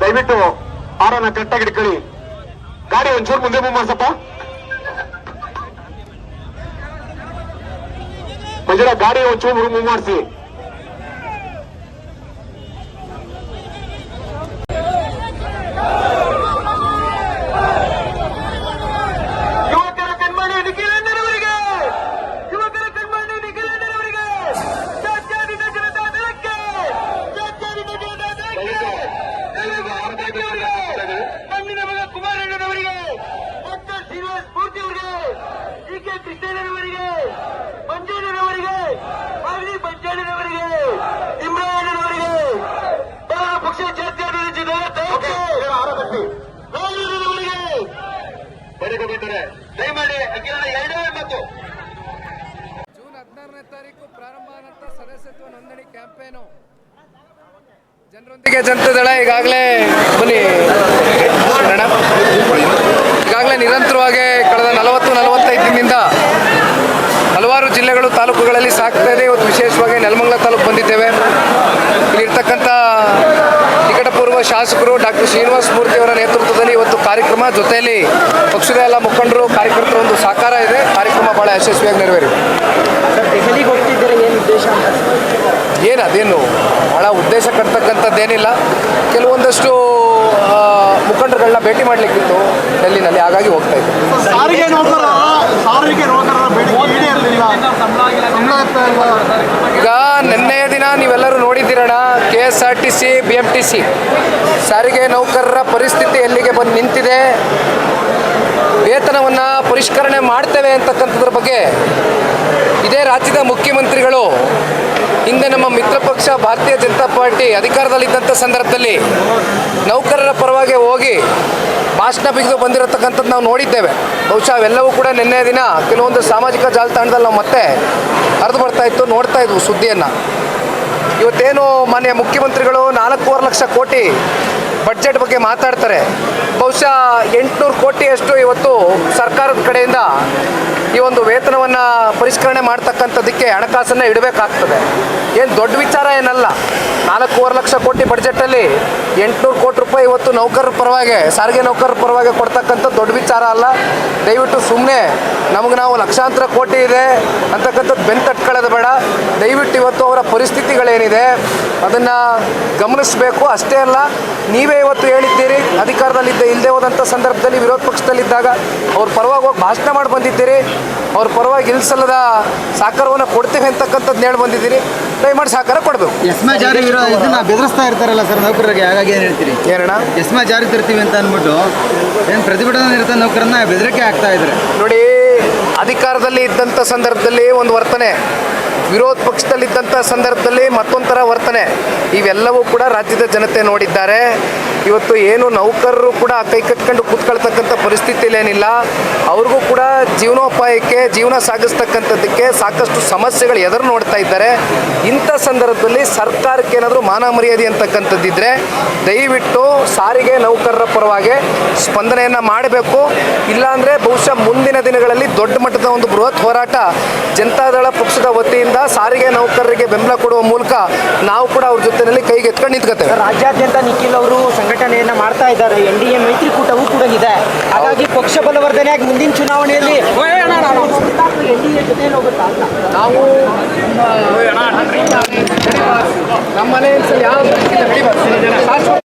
ದಯವಿಟ್ಟು ಆರನ್ನ ಕಟ್ಟಾಗಿ ಇಟ್ಕೊಳ್ಳಿ. ಗಾಡಿ ಒಂಚೂರು ಮುಂದೆ ಮೂವ್ ಮಾಡಿಸಪ್ಪ. ಮಂಜುರ ಗಾಡಿ ಒಂಚೂರು ಮೂವ್ ಮಾಡಿಸಿ. ಕೃಷ್ಣಣ್ಣನವರಿಗೆ ಮಂಜಣ್ಣನವರಿಗೆ ಮಾಗಡಿ ಪಂಚಾಯಣ್ಣನವರಿಗೆ ಇಮ್ರಾಯಣ್ಣನವರಿಗೆ ಬಹಳ ಪಕ್ಷ ಜಾತ್ಯತೀತ ಜನತಾ ದಳಕ್ಕೆ ರಾಜಣ್ಣನವರಿಗೆ ಪಡೆದುಕೊಂಡಿದ್ದಾರೆ ದಯಮಾಡಿ ಅಖಿಲ ಎರಡೇ ಮತ್ತು ಜೂನ್ ಹದಿನಾರನೇ ತಾರೀಕು ಪ್ರಾರಂಭ ಆದಂಥ ಸದಸ್ಯತ್ವ ನೋಂದಣಿ ಕ್ಯಾಂಪೇನು. ಜನರೊಂದಿಗೆ ಜನತಾದಳ ಈಗಾಗಲೇ ಬನ್ನಿ. ಮೇಡಮ್ ಈಗಾಗಲೇ ನಿರಂತರವಾಗಿ ಕಳೆದ ನಲವತ್ತು ನಲವತ್ತೈದು ನಿಕಟಪೂರ್ವ ಶಾಸಕರು ಡಾಕ್ಟರ್ ಶ್ರೀನಿವಾಸ ಮೂರ್ತಿ ಅವರ ನೇತೃತ್ವದಲ್ಲಿ ಇವತ್ತು ಕಾರ್ಯಕ್ರಮ ಜೊತೆಯಲ್ಲಿ ಪಕ್ಷದ ಎಲ್ಲ ಮುಖಂಡರು ಕಾರ್ಯಕರ್ತರ ಒಂದು ಸಹಕಾರ ಇದೆ. ಕಾರ್ಯಕ್ರಮ ಬಹಳ ಯಶಸ್ವಿಯಾಗಿ ನೆರವೇರಿದೆ. ಏನು ಉದ್ದೇಶ ಅಂತ? ಏನು ಅದೇನು? ಭಾಳ ಉದ್ದೇಶ ಕಟ್ತಕ್ಕಂಥದ್ದೇನಿಲ್ಲ. ಕೆಲವೊಂದಷ್ಟು ಮುಖಂಡರುಗಳನ್ನ ಭೇಟಿ ಮಾಡಲಿಕ್ಕಿತ್ತು. ಡೆಲ್ಲಿನಲ್ಲಿ ಹಾಗಾಗಿ ಹೋಗ್ತಾ ಇದ್ದೆ. ಸಾರಿಗೆ ಈಗ ನಿನ್ನೆಯ ದಿನ ನೀವೆಲ್ಲರೂ ನೋಡಿದ್ದೀರಣ K S R T C B M T C ಸಾರಿಗೆ ನೌಕರರ ಪರಿಸ್ಥಿತಿ ಎಲ್ಲಿಗೆ ಬಂದು ನಿಂತಿದೆ, ವೇತನವನ್ನು ಪರಿಷ್ಕರಣೆ ಮಾಡ್ತೇವೆ ಅಂತಕ್ಕಂಥದ್ರ ಬಗ್ಗೆ ಇದೇ ರಾಜ್ಯದ ಮುಖ್ಯಮಂತ್ರಿಗಳು ಹಿಂದೆ ನಮ್ಮ ಮಿತ್ರ ಪಕ್ಷ ಭಾರತೀಯ ಜನತಾ ಪಾರ್ಟಿ ಅಧಿಕಾರದಲ್ಲಿದ್ದಂಥ ಸಂದರ್ಭದಲ್ಲಿ ನೌಕರರ ಪರವಾಗಿ ಹೋಗಿ ಭಾಷಣ ಬಿಗಿದು ಬಂದಿರತಕ್ಕಂಥದ್ದು ನಾವು ನೋಡಿದ್ದೇವೆ. ಬಹುಶಃ ಅವೆಲ್ಲವೂ ಕೂಡ ನಿನ್ನೆ ದಿನ ಕೆಲವೊಂದು ಸಾಮಾಜಿಕ ಜಾಲತಾಣದಲ್ಲಿ ನಾವು ಮತ್ತೆ ಹರಿದು ಬರ್ತಾ ಇತ್ತು, ನೋಡ್ತಾ ಇದ್ವು ಸುದ್ದಿಯನ್ನು. ಇವತ್ತೇನು ಮಾನ್ಯ ಮುಖ್ಯಮಂತ್ರಿಗಳು ನಾಲ್ಕೂವರೆ ಲಕ್ಷ ಕೋಟಿ ಬಡ್ಜೆಟ್ ಬಗ್ಗೆ ಮಾತಾಡ್ತಾರೆ. ಬಹುಶಃ ಎಂಟುನೂರು ಕೋಟಿಯಷ್ಟು ಇವತ್ತು ಸರ್ಕಾರದ ಕಡೆಯಿಂದ ಈ ಒಂದು ವೇತನವನ್ನು ಪರಿಷ್ಕರಣೆ ಮಾಡ್ತಕ್ಕಂಥದ್ದಕ್ಕೆ ಹಣಕಾಸನ್ನು ಇಡಬೇಕಾಗ್ತದೆ. ಏನು ದೊಡ್ಡ ವಿಚಾರ ಏನಲ್ಲ. ನಾಲ್ಕೂವರೆ ಲಕ್ಷ ಕೋಟಿ ಬಡ್ಜೆಟಲ್ಲಿ ಎಂಟುನೂರು ಕೋಟಿ ರೂಪಾಯಿ ಇವತ್ತು ನೌಕರರ ಪರವಾಗಿ, ಸಾರಿಗೆ ನೌಕರರ ಪರವಾಗಿ ಕೊಡ್ತಕ್ಕಂಥ ದೊಡ್ಡ ವಿಚಾರ ಅಲ್ಲ. ದಯವಿಟ್ಟು ಸುಮ್ಮನೆ ನಮಗೆ ನಾವು ಲಕ್ಷಾಂತರ ಕೋಟಿ ಇದೆ ಅಂತಕ್ಕಂಥದ್ದು ಬೆನ್ ತಟ್ಕೊಳ್ಳೋದು ಬೇಡ. ದಯವಿಟ್ಟು ಇವತ್ತು ಅವರ ಪರಿಸ್ಥಿತಿಗಳೇನಿದೆ ಅದನ್ನು ಗಮನಿಸಬೇಕು. ಅಷ್ಟೇ ಅಲ್ಲ, ನೀವೇ ಇವತ್ತು ಹೇಳಿದ್ದೀರಿ, ಅಧಿಕಾರದಲ್ಲಿದ್ದ ಇಲ್ಲದೆ ಹೋದಂಥ ಸಂದರ್ಭದಲ್ಲಿ ವಿರೋಧ ಪಕ್ಷದಲ್ಲಿದ್ದಾಗ ಅವ್ರ ಪರವಾಗಿ ಹೋಗಿ ಭಾಷಣ ಮಾಡಿ ಬಂದಿದ್ದೀರಿ. ಅವ್ರ ಪರವಾಗಿ ಇಲ್ಸಲ್ಲದ ಸಹಕಾರವನ್ನು ಕೊಡ್ತೀವಿ ಅಂತಕ್ಕಂಥದ್ದು ಹೇಳಿ ಬಂದಿದ್ದೀರಿ ದಯಮಾಡಿ ಸಹಕಾರ ಕೊಡಬೇಕು. ಎಸ್ಮಾ ಜಾರಿ ಇದನ್ನ ಬೆದರಿಸ್ತಾ ಇರ್ತಾರಲ್ಲ ಸರ್ ನೌಕರರಿಗೆ ಹಾಗಾಗಿ ಏನು ಹೇಳ್ತೀರಿ? ಏನಣ್ಣ? ಎಸ್ಮಾ ಜಾರಿ ತರ್ತೀವಿ ಅಂತ ಅಂದ್ಬಿಟ್ಟು ಏನು ಪ್ರತಿಭಟನೆ ನಿರತ ನೌಕರನ್ನ ಬೆದರಿಕೆ ಆಗ್ತಾ ಇದ್ದಾರೆ. ನೋಡಿ ಅಧಿಕಾರದಲ್ಲಿ ಇದ್ದಂಥ ಸಂದರ್ಭದಲ್ಲಿ ಒಂದು ವರ್ತನೆ. ವಿರೋಧ ಪಕ್ಷದಲ್ಲಿದ್ದಂಥ ಸಂದರ್ಭದಲ್ಲಿ ಮತ್ತೊಂಥರ ವರ್ತನೆ. ಇವೆಲ್ಲವೂ ಕೂಡ ರಾಜ್ಯದ ಜನತೆ ನೋಡಿದ್ದಾರೆ. ಇವತ್ತು ಏನು ನೌಕರರು ಕೂಡ ಕೈ ಕಟ್ಕೊಂಡು ಕೂತ್ಕೊಳ್ತಕ್ಕಂಥ ಪರಿಸ್ಥಿತಿಲೇನಿಲ್ಲ. ಅವ್ರಿಗೂ ಕೂಡ ಜೀವನೋಪಾಯಕ್ಕೆ, ಜೀವನ ಸಾಗಿಸ್ತಕ್ಕಂಥದ್ದಕ್ಕೆ ಸಾಕಷ್ಟು ಸಮಸ್ಯೆಗಳು ಎದುರು ನೋಡ್ತಾ ಇದ್ದಾರೆ. ಇಂಥ ಸಂದರ್ಭದಲ್ಲಿ ಸರ್ಕಾರಕ್ಕೆ ಏನಾದರೂ ಮಾನ ಮರ್ಯಾದೆ ಅಂತಕ್ಕಂಥದ್ದಿದ್ರೆ ದಯವಿಟ್ಟು ಸಾರಿಗೆ ನೌಕರರ ಪರವಾಗಿ ಸ್ಪಂದನೆಯನ್ನು ಮಾಡಬೇಕು. ಇಲ್ಲಾಂದರೆ ಬಹುಶಃ ಮುಂದಿನ ದಿನಗಳಲ್ಲಿ ದೊಡ್ಡ ಮಟ್ಟದ ಒಂದು ಬೃಹತ್ ಹೋರಾಟ ಜನತಾದಳ ಪಕ್ಷದ ವತಿಯಿಂದ ಸಾರಿಗೆ ನೌಕರರಿಗೆ ಬೆಂಬಲ ಕೊಡುವ ಮೂಲಕ ನಾವು ಕೂಡ ಅವ್ರ ಜೊತೆಯಲ್ಲಿ ಕೈಗೆ ಎತ್ಕೊಂಡು ನಿಂತ್ಕೋತೇವೆ ರಾಜ್ಯಾದ್ಯಂತ ನಿಖಿಲ್ ಅವರು ಸಂಘಟನೆಯನ್ನ ಮಾಡ್ತಾ ಇದ್ದಾರೆ. ಎನ್ ಡಿ ಎ ಮೈತ್ರಿಕೂಟವೂ ಕೂಡ ಇದೆ. ಹಾಗಾಗಿ ಪಕ್ಷ ಬಲವರ್ಧನೆಯಾಗಿ ಮುಂದಿನ ಚುನಾವಣೆಯಲ್ಲಿ ನಾವು ನಮ್ಮ ಮನೆಯಲ್ಲಿ ಯಾವ ಶಾಶ್ವತ